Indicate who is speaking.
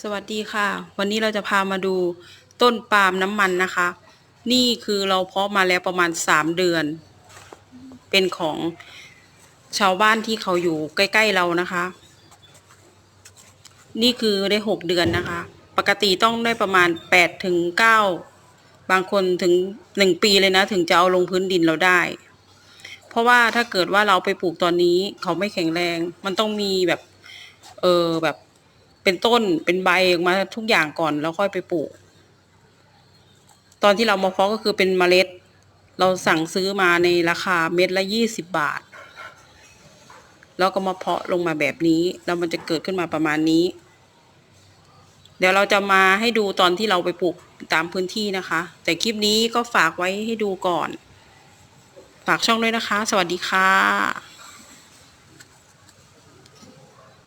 Speaker 1: สวัสดีค่ะ วันนี้เราจะพามาดูต้นปาล์มน้ำมันนะคะ นี่คือเราเพาะมาแล้วประมาณสามเดือน เป็นของชาวบ้านที่เขาอยู่ใกล้ๆเรานะคะ นี่คือได้หกเดือนนะคะ ปกติต้องได้ประมาณแปดถึงเก้าบางคนถึงหนึ่งปีเลยนะ ถึงจะเอาลงพื้นดินเราได้ เพราะว่าถ้าเกิดว่าเราไปปลูกตอนนี้เขาไม่แข็งแรง มันต้องมีแบบ เออแบบ เป็นต้นเป็นใบออกมาทุกอย่างก่อนแล้วค่อยไปปลูก ตอนที่เรามาเพาะก็คือเป็นเมล็ด เราสั่งซื้อมาในราคาเม็ดละยี่สิบบาท แล้วก็มาเพาะลงมาแบบนี้ แล้วมันจะเกิดขึ้นมาประมาณนี้ เดี๋ยวเราจะมาให้ดูตอนที่เราไปปลูกตามพื้นที่นะคะ แต่คลิปนี้ก็ฝากไว้ให้ดูก่อน ฝากช่องด้วยนะคะ สวัสดีค่ะ